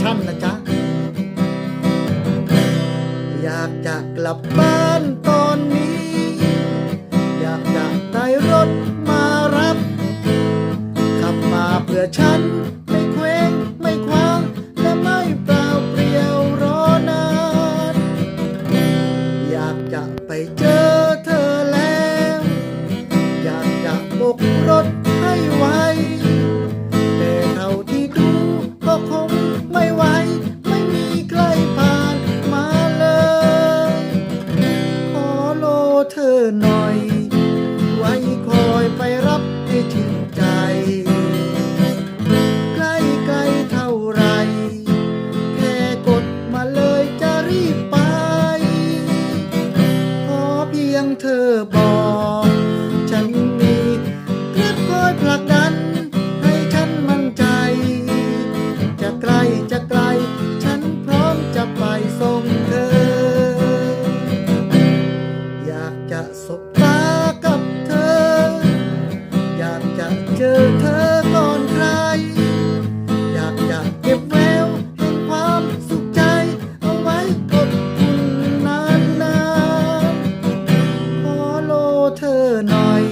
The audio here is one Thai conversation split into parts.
ช่ำนะจ๊ะ อยากจะกลับบ้านตอนนี้ อยากจะได้รถมารับ ขับมาเพื่อฉันไม่เคว้งไม่คว้าง และไม่เปล่าเปลี่ยวรอนาน อยากจะไปเจอเธอแล้ว อยากจะบกรถ เธอหน่อย ไว้คอยไปรับให้ชื่ใจ ใกล้ไกลเท่าไร แค่กดมาเลยจะรีบไป ขอเพียงเธอบอกากจะสบตากับเธอ อยากจะเจอเธอก่อนใคร อยากจะเก็บแววแห่งความสุขใจ เอาไว้กับคุณนานๆขอโลเธอหน่อย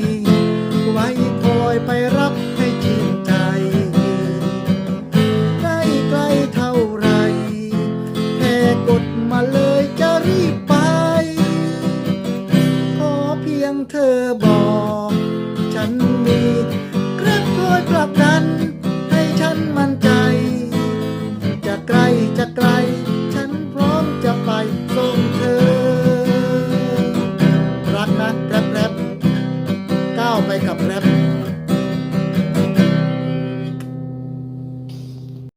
ยงเธอบอก ฉันมี